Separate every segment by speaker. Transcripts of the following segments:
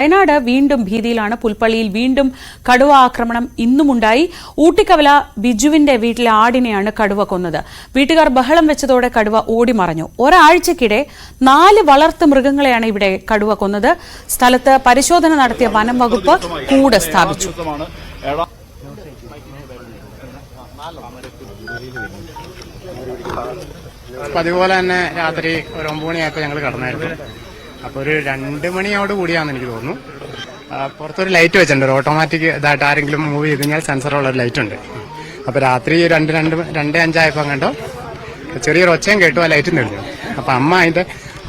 Speaker 1: വയനാട് വീണ്ടും ഭീതിയിലാണ്. പുൽപ്പള്ളിയിൽ വീണ്ടും കടുവ ആക്രമണം ഇന്നുമുണ്ടായി. ഊട്ടിക്കവല ബിജുവിന്റെ വീട്ടിലെ ആടിനെയാണ് കടുവ കൊന്നത്. വീട്ടുകാർ ബഹളം വെച്ചതോടെ കടുവ ഓടിമറഞ്ഞു. ഒരാഴ്ചക്കിടെ നാല് വളർത്തു മൃഗങ്ങളെയാണ് ഇവിടെ കടുവ കൊന്നത്. സ്ഥലത്ത് പരിശോധന നടത്തിയ വനം വകുപ്പ് കൂട് സ്ഥാപിച്ചു.
Speaker 2: പതിപോലെ തന്നെ രാത്രി ഒരു ഒമ്പത് ഞങ്ങൾ കടന്നായിരുന്നു. അപ്പോൾ ഒരു രണ്ട് മണിയോട് കൂടിയാണെന്ന് എനിക്ക് തോന്നുന്നു. പുറത്തൊരു ലൈറ്റ് വെച്ചിട്ടുണ്ട്. ഓട്ടോമാറ്റിക് ഇതായിട്ട് ആരെങ്കിലും മൂവ് ചെയ്ത് കഴിഞ്ഞാൽ സെൻസറുള്ള ഒരു ലൈറ്റ് ഉണ്ട്. അപ്പോൾ രാത്രി രണ്ട് രണ്ട് രണ്ട് അഞ്ചായപ്പോൾ കണ്ടോ? ചെറിയൊരു ഒച്ചയും കേട്ടു ആ ലൈറ്റ് തെളിഞ്ഞു. അപ്പോൾ അമ്മ അതിന്റെ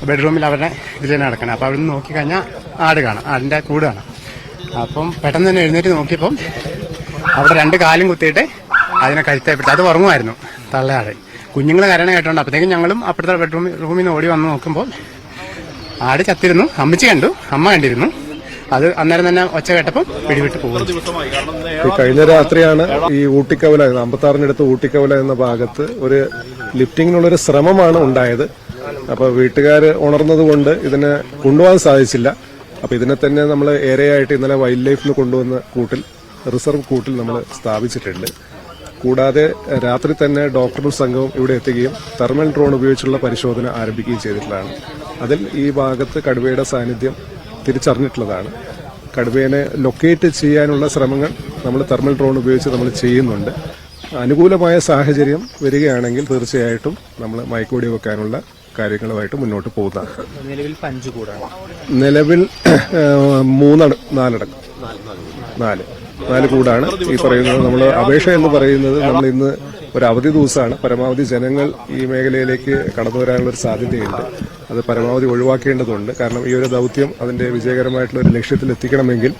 Speaker 2: ബെഡ്റൂമിൽ അവരുടെ ഇതിൽ തന്നെ നടക്കണം. അപ്പോൾ അവിടെ നിന്ന് നോക്കിക്കഴിഞ്ഞാൽ ആട് കാണാം. ആടിന്റെ കൂട് കാണാം. അപ്പം പെട്ടെന്ന് തന്നെ എഴുന്നേറ്റ് നോക്കിയപ്പം അവിടെ രണ്ട് കാലും കുത്തിയിട്ട് അതിനെ കഴുത്തേപ്പിട്ട് അത് ഉറങ്ങുമായിരുന്നു. തള്ളയാട് കുഞ്ഞുങ്ങൾ കരണ കേട്ടോണ്ട് അപ്പോഴത്തേക്കും ഞങ്ങളും അപ്പുറത്തെ ബെഡ്റൂമിൽ റൂമിൽ നിന്ന് ഓടി വന്ന് നോക്കുമ്പോൾ ആട് ചത്തിരുന്നു. അമ്മച്ചി കണ്ടു. അമ്മ കണ്ടിരുന്നു. അത് അന്നേരം തന്നെ ഒച്ച കേട്ടപ്പം പിടിവിട്ട്
Speaker 3: കാരണം
Speaker 4: ഈ കഴിഞ്ഞ രാത്രിയാണ് ഈ ഊട്ടിക്കവല അമ്പത്താറിനടുത്ത് ഊട്ടിക്കവല എന്ന ഭാഗത്ത് ഒരു ലിഫ്റ്റിങ്ങിനുള്ള ഒരു ശ്രമമാണ് ഉണ്ടായത്. അപ്പൊ വീട്ടുകാർ ഉണർന്നതുകൊണ്ട് ഇതിനെ കൊണ്ടുപോകാൻ സാധിച്ചില്ല. അപ്പൊ ഇതിനെ തന്നെ നമ്മൾ ഏറെയായിട്ട് ഇന്നലെ വൈൽഡ് ലൈഫിൽ കൊണ്ടുവന്ന കൂട്ടിൽ റിസർവ് കൂട്ടിൽ നമ്മൾ സ്ഥാപിച്ചിട്ടുണ്ട്. കൂടാതെ രാത്രി തന്നെ ഡോക്ടറും സംഘവും ഇവിടെ എത്തുകയും തെർമൽ ഡ്രോൺ ഉപയോഗിച്ചുള്ള പരിശോധന ആരംഭിക്കുകയും ചെയ്തിട്ടുള്ളതാണ്. അതിൽ ഈ ഭാഗത്ത് കടുവയുടെ സാന്നിധ്യം തിരിച്ചറിഞ്ഞിട്ടുള്ളതാണ്. കടുവേനെ ലൊക്കേറ്റ് ചെയ്യാനുള്ള ശ്രമങ്ങൾ നമ്മൾ തെർമൽ ഡ്രോൺ ഉപയോഗിച്ച് നമ്മൾ ചെയ്യുന്നുണ്ട്. അനുകൂലമായ സാഹചര്യം വരികയാണെങ്കിൽ തീർച്ചയായിട്ടും നമ്മൾ മയക്കുവെടി വെക്കാനുള്ള കാര്യങ്ങളുമായിട്ട് മുന്നോട്ട് പോകുന്നതാണ്.
Speaker 5: നിലവിൽ പഞ്ച് കൂടാണ്.
Speaker 4: നിലവിൽ മൂന്നട നാലടക്കം. നാല്. നാല് കൂടാണ് ഈ പറയുന്നത്. നമ്മൾ അപേക്ഷ എന്ന് പറയുന്നത് നമ്മൾ ഇന്ന് ഒരു അവധി ദിവസമാണ്. പരമാവധി ജനങ്ങൾ ഈ മേഖലയിലേക്ക് കടന്നു വരാനുള്ള ഒരു സാധ്യതയുണ്ട്. അത് പരമാവധി ഒഴിവാക്കേണ്ടതുണ്ട്. കാരണം ഈ ഒരു ദൗത്യം അതിന്റെ വിജയകരമായിട്ടുള്ള ഒരു ലക്ഷ്യത്തിൽ എത്തിക്കണമെങ്കിൽ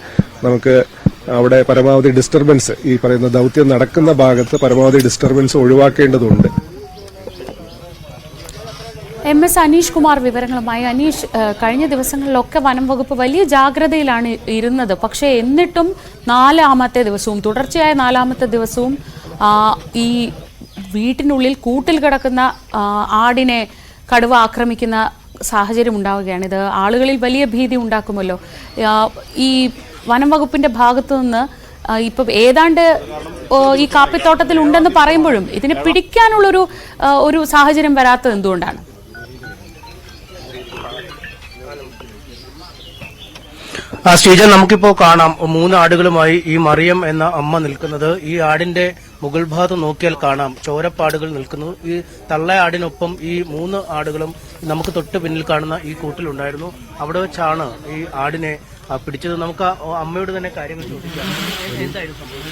Speaker 4: നമുക്ക് അവിടെ പരമാവധി ഡിസ്റ്റർബൻസ് ഈ പറയുന്ന ദൗത്യം നടക്കുന്ന ഭാഗത്ത് പരമാവധി ഡിസ്റ്റർബൻസ് ഒഴിവാക്കേണ്ടതുണ്ട്.
Speaker 1: എം എസ് അനീഷ് കുമാർ വിവരങ്ങളുമായി അനീഷ് കഴിഞ്ഞ ദിവസങ്ങളിലൊക്കെ വനം വകുപ്പ് വലിയ ജാഗ്രതയിലാണ് ഇരുന്നത്. പക്ഷേ എന്നിട്ടും നാലാമത്തെ ദിവസവും തുടർച്ചയായ നാലാമത്തെ ദിവസവും ഈ വീട്ടിനുള്ളിൽ കൂട്ടിൽ കിടക്കുന്ന ആടിനെ കടുവ ആക്രമിക്കുന്ന സാഹചര്യം ഉണ്ടാവുകയാണ്. ഇത് ആളുകളിൽ വലിയ ഭീതി ഉണ്ടാക്കുമല്ലോ. ഈ വനം വകുപ്പിന്റെ ഭാഗത്തു നിന്ന് ഇപ്പം ഏതാണ്ട് ഈ കാപ്പിത്തോട്ടത്തിൽ ഉണ്ടെന്ന് പറയുമ്പോഴും ഇതിനെ പിടിക്കാനുള്ളൊരു ഒരു സാഹചര്യം വരാത്തത് എന്തുകൊണ്ടാണ്?
Speaker 5: ആ ശ്രീജ നമുക്കിപ്പോ കാണാം. മൂന്ന് ആടുകളുമായി ഈ മറിയം എന്ന അമ്മ നിൽക്കുന്നത്. ഈ ആടിന്റെ മുകൾ ഭാഗത്ത് നോക്കിയാൽ കാണാം. ചോരപ്പാടുകൾ നിൽക്കുന്നു. ഈ തള്ള ആടിനൊപ്പം ഈ മൂന്ന് ആടുകളും നമുക്ക് തൊട്ട് പിന്നിൽ കാണുന്ന ഈ കൂട്ടിലുണ്ടായിരുന്നു അവിടെ വെച്ചാണ് ഈ ആടിനെ പിടിച്ചത്. നമുക്ക് അമ്മയോട് തന്നെ കാര്യങ്ങൾ ചോദിക്കാം. എന്തായിരുന്നു സംഭവം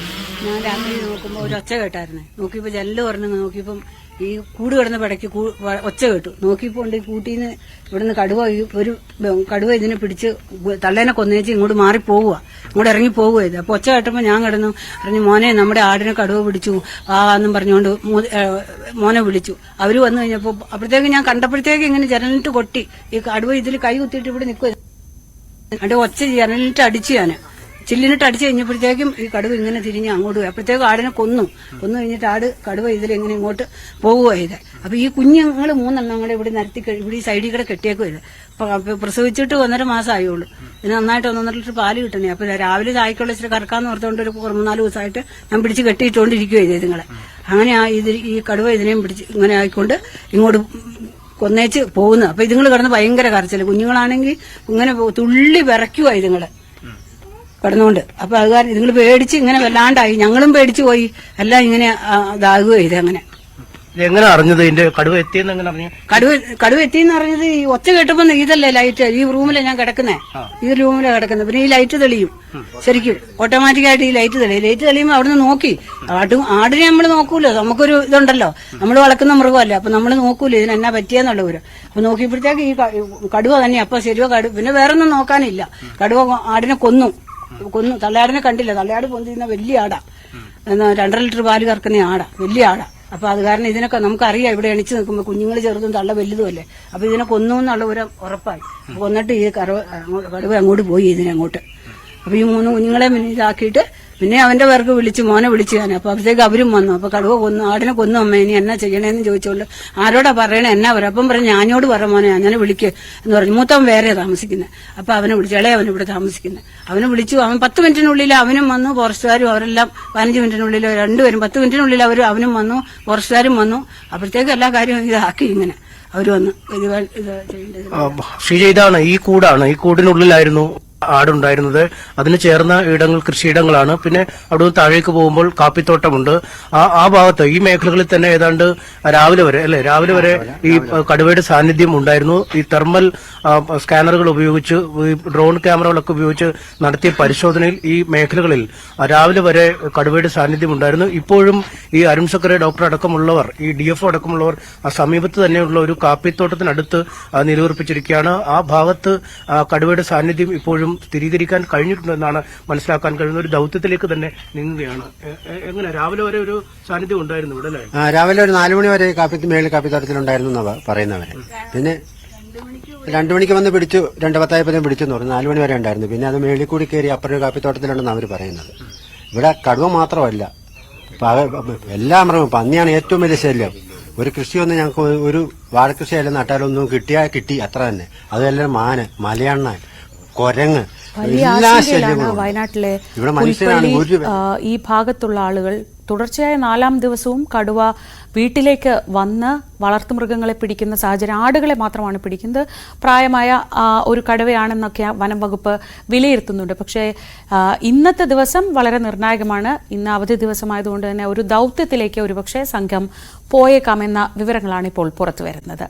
Speaker 6: ഞാൻ രാത്രി നോക്കുമ്പോൾ ഒരു ഒച്ച കേട്ടായിരുന്നു. നോക്കിയപ്പോൾ ജനൽ പറഞ്ഞു നോക്കിയപ്പം ഈ കൂട് കിടന്ന പടയ്ക്ക് ഒച്ച കേട്ടു. നോക്കിപ്പോണ്ട് കൂട്ടിന്ന് ഇവിടുന്ന് കടുവ ഒരു കടുവ ഇതിനെ പിടിച്ച് തള്ളേനെ കൊന്നേച്ച് ഇങ്ങോട്ട് മാറി പോവുക ഇങ്ങോട്ട് ഇറങ്ങി പോവുക ഇത് ഒച്ച കേട്ടപ്പോൾ ഞാൻ കിടന്നു. പറഞ്ഞു മോനെ നമ്മുടെ ആടിനെ കടുവ പിടിച്ചു. ആ എന്നും പറഞ്ഞുകൊണ്ട് മോനെ വിളിച്ചു. അവർ വന്നു കഴിഞ്ഞപ്പോൾ അപ്പോഴത്തേക്ക് ഞാൻ കണ്ടപ്പോഴത്തേക്ക് ഇങ്ങനെ ജനലിട്ട് കൊട്ടി. ഈ കടുവ ഇതിൽ കൈ കുത്തിയിട്ട് ഇവിടെ നിൽക്കുക അതിന്റെ ഒച്ച ജനലിട്ട് അടിച്ചു ഞാൻ ചില്ലിനിട്ട് അടിച്ചു കഴിഞ്ഞപ്പോഴത്തേക്കും ഈ കടുവ ഇങ്ങനെ തിരിഞ്ഞ് അങ്ങോട്ട് പോയി. അപ്പോഴത്തേക്കും ആടിനെ കൊന്നു. കൊന്നു കഴിഞ്ഞിട്ട് ആട് കടുവ ഇതിലെങ്ങനെ ഇങ്ങോട്ട് പോവുക ഇത് അപ്പൊ ഈ കുഞ്ഞുങ്ങൾ മൂന്നെണ്ണം കൂടെ ഇവിടെ നിരത്തി ഇവിടെ ഈ സൈഡിൽ കൂടെ കെട്ടിയേക്കും ഇത് പ്രസവിച്ചിട്ട് ഒന്നര മാസം ആയുള്ളൂ ഇതിന് നന്നായിട്ട് ഒന്നൊന്നര ലിറ്റർ പാൽ കിട്ടണേ. അപ്പൊ രാവിലെ ചായക്കുള്ള ഇച്ചിരി കറക്കാന്ന് ഓർത്തുകൊണ്ട് ഒരു മൂന്നാൽ ദിവസമായിട്ട് ഞാൻ പിടിച്ച് കെട്ടിയിട്ടുകൊണ്ടിരിക്കുകയോ ഇത് ഇതുങ്ങളെ. അങ്ങനെ ഇത് ഈ കടുവ ഇതിനെയും പിടിച്ച് ഇങ്ങനെ ആയിക്കൊണ്ട് ഇങ്ങോട്ട് കൊന്നേച്ച് പോകുന്നത്. അപ്പൊ ഇതുങ്ങൾ കിടന്ന് ഭയങ്കര കരച്ചിൽ. കുഞ്ഞുങ്ങളാണെങ്കിൽ ഇങ്ങനെ തുള്ളി വിറയ്ക്കുക ഇതുങ്ങൾ. കിടന്നുകൊണ്ട് അപ്പൊ അത് കാരണം നിങ്ങൾ പേടിച്ച് ഇങ്ങനെ വല്ലാണ്ടായി. ഞങ്ങളും പേടിച്ചു പോയി. എല്ലാം ഇങ്ങനെ ഇതാകുക ഇത് അങ്ങനെ.
Speaker 5: എങ്ങനെ അറിഞ്ഞത്? ഇതിന്റെ കടുവ എത്തിയെന്ന് എങ്ങനെ അറിഞ്ഞു?
Speaker 6: കടുവ കടുവ എത്തിയെന്ന് പറഞ്ഞത് ഈ ഒച്ച കേട്ടപ്പോ ഇതല്ലേ ലൈറ്റ് ഈ റൂമിലെ ഞാൻ കിടക്കുന്നേ. ഈ റൂമിലെ കിടക്കുന്നത് പിന്നെ ഈ ലൈറ്റ് തെളിയും. ശരിക്കും ഓട്ടോമാറ്റിക്കായിട്ട് ഈ ലൈറ്റ് തെളിയും. ലൈറ്റ് തെളിയുമ്പോൾ അവിടുന്ന് നോക്കി. ആടും ആടിനെ നമ്മൾ നോക്കൂലോ. നമുക്കൊരു ഇതുണ്ടല്ലോ. നമ്മൾ വളർക്കുന്ന മൃഗമല്ലേ. അപ്പൊ നമ്മൾ നോക്കൂലോ ഇതിന് എന്നാ പറ്റിയെന്നുള്ള ഒരു. അപ്പൊ നോക്കിയപ്പോഴത്തേക്ക് ഈ കടുവ തന്നെ. അപ്പൊ ശരിയോ കടുവ പിന്നെ വേറൊന്നും നോക്കാനില്ല. കടുവ ആടിനെ കൊന്നു. കൊന്നു. തള്ളയാടിനെ കണ്ടില്ല. തള്ളയാട് പൊന്തിരുന്ന വലിയ ആടാ. രണ്ടര ലിറ്റർ പാൽ കറക്കുന്ന ആടാ. വലിയ ആടാ. അപ്പൊ അത് കാരണം ഇതിനൊക്കെ നമുക്കറിയാം ഇവിടെ എണിച്ചു നിൽക്കുമ്പോൾ കുഞ്ഞുങ്ങൾ ചെറുതും തള്ള വലുതും അല്ലേ അപ്പൊ ഇതിനെ കൊന്നു എന്നുള്ള ഒരു ഉറപ്പായി. കൊന്നിട്ട് ഈ കറവ് കടുവ അങ്ങോട്ട് പോയി ഇതിനെ അങ്ങോട്ട്. അപ്പൊ ഈ മൂന്ന് കുഞ്ഞുങ്ങളെ ഇതാക്കിയിട്ട് പിന്നെ അവന്റെ പേർക്ക് വിളിച്ചു മോനെ വിളിച്ചു ഞാൻ. അപ്പൊ അപ്പോഴത്തേക്ക് അവരും വന്നു. അപ്പൊ കടുവ കൊന്നു ആടിനെ കൊന്നു അമ്മ ഇനി എന്നാ ചെയ്യണേന്ന് ചോദിച്ചോണ്ട് ആരോടാ പറയണേ എന്നാ പറയാം അപ്പം പറഞ്ഞു ഞാനോട് പറ മോനെ അങ്ങനെ വിളിക്ക് എന്ന് പറഞ്ഞു. മൂത്തവൻ വേറെ താമസിക്കുന്നത് അപ്പൊ അവനെ വിളിച്ചു. ഇളയ അവൻ ഇവിടെ താമസിക്കുന്നത് അവനെ വിളിച്ചു. അവൻ പത്ത് മിനിറ്റിനുള്ളിൽ അവനും വന്നു ഫോറസ്റ്റുകാരും അവരെല്ലാം പതിനഞ്ച് മിനിറ്റിനുള്ളിൽ രണ്ടുപേരും പത്ത് മിനിറ്റിനുള്ളിൽ അവർ അവനും വന്നു ഫോറസ്റ്റുകാരും വന്നു. അപ്പോഴത്തേക്ക് എല്ലാ കാര്യവും ഇതാക്കി ഇങ്ങനെ. അവർ വന്നു ഇത് ചെയ്യേണ്ടത്.
Speaker 5: ഈ കൂടാണ്. ഈ കൂടിനുള്ളിലായിരുന്നു ആടുണ്ടായിരുന്നത്. അതിന് ചേർന്ന ഇടങ്ങൾ കൃഷിയിടങ്ങളാണ്. പിന്നെ അവിടെ നിന്ന് താഴേക്ക് പോകുമ്പോൾ കാപ്പിത്തോട്ടമുണ്ട്. ആ ആ ഭാഗത്ത് ഈ മേഖലകളിൽ തന്നെ ഏതാണ്ട് രാവിലെ വരെ അല്ലെ? രാവിലെ വരെ ഈ കടുവയുടെ സാന്നിധ്യം ഉണ്ടായിരുന്നു. ഈ തെർമൽ സ്കാനറുകൾ ഉപയോഗിച്ച് ഈ ഡ്രോൺ ക്യാമറകളൊക്കെ ഉപയോഗിച്ച് നടത്തിയ പരിശോധനയിൽ ഈ മേഖലകളിൽ രാവിലെ വരെ കടുവയുടെ സാന്നിധ്യം ഉണ്ടായിരുന്നു. ഇപ്പോഴും ഈ അരുൺ സക്കറെ ഡോക്ടർ അടക്കമുള്ളവർ ഈ ഡി എഫ് അടക്കമുള്ളവർ ആ സമീപത്ത് തന്നെയുള്ള ഒരു കാപ്പിത്തോട്ടത്തിനടുത്ത് നിലയുറപ്പിച്ചിരിക്കുകയാണ്. ആ ഭാഗത്ത് കടുവയുടെ സാന്നിധ്യം ഇപ്പോഴും സ്ഥിരീകരിക്കാൻ കഴിഞ്ഞിട്ടുണ്ടെന്നാണ് മനസ്സിലാക്കാൻ കഴിയുന്ന ഒരു ദൗത്യത്തിലേക്ക് തന്നെ നീങ്ങുകയാണ്. എങ്ങനെ? രാവിലെ വരെ ഒരു സാന്നിധ്യം ഉണ്ടായിരുന്നു ഇവിടെ അല്ലേ?
Speaker 3: രാവിലെ ഒരു നാലു മണി വരെ കാപ്പി മേളിൽ കാപ്പിത്തോട്ടത്തിലുണ്ടായിരുന്നു എന്നാ പറയുന്നവരെ. പിന്നെ രണ്ടു മണിക്ക് വന്ന് പിടിച്ചു രണ്ട് പത്തായപ്പത്തേം പിടിച്ചെന്ന് പറഞ്ഞു. നാലു മണി വരെ ഉണ്ടായിരുന്നു. പിന്നെ അത് മേളിൽ കൂടി കയറി അപ്പുറം കാപ്പിത്തോട്ടത്തിലുണ്ടെന്ന് അവർ പറയുന്നത്. ഇവിടെ കടുവ മാത്രമല്ല എല്ലാ മൃഗവും പന്നിയാണ് ഏറ്റവും വലിയ ശല്യം. ഒരു കൃഷിയൊന്നും ഞങ്ങൾക്ക് ഒരു വാഴക്കൃഷിയെല്ലാം നട്ടാലൊന്നും കിട്ടിയാൽ കിട്ടി അത്ര തന്നെ. അതെല്ലാം മാന് മലയണ്ണാൻ. കൊരങ്ങ്.
Speaker 1: വലിയ
Speaker 3: എല്ലാ
Speaker 1: ആശങ്കയിലാണ്
Speaker 3: ശല്യങ്ങളും
Speaker 1: വയനാട്ടിലെ
Speaker 3: ഇവിടെ മനുഷ്യരാണ്
Speaker 1: പുൽപ്പള്ളി
Speaker 3: ഒരു
Speaker 1: ആ, ഈ ഭാഗത്തുള്ള ആളുകൾ തുടർച്ചയായ നാലാം ദിവസവും കടുവ വീട്ടിലേക്ക് വന്ന് വളർത്തുമൃഗങ്ങളെ പിടിക്കുന്ന സാഹചര്യം ആടുകളെ മാത്രമാണ് പിടിക്കുന്നത്. പ്രായമായ ആ, ഒരു കടുവയാണെന്നൊക്കെ വനം വകുപ്പ് വിലയിരുത്തുന്നുണ്ട്. പക്ഷേ ആ, ഇന്നത്തെ ദിവസം വളരെ നിർണായകമാണ്. ഇന്ന് അവധി ദിവസമായതുകൊണ്ട് തന്നെ ഒരു ദൗത്യത്തിലേക്ക് ഒരുപക്ഷെ സംഘം പോയേക്കാമെന്ന വിവരങ്ങളാണ് ഇപ്പോൾ പുറത്തുവരുന്നത്.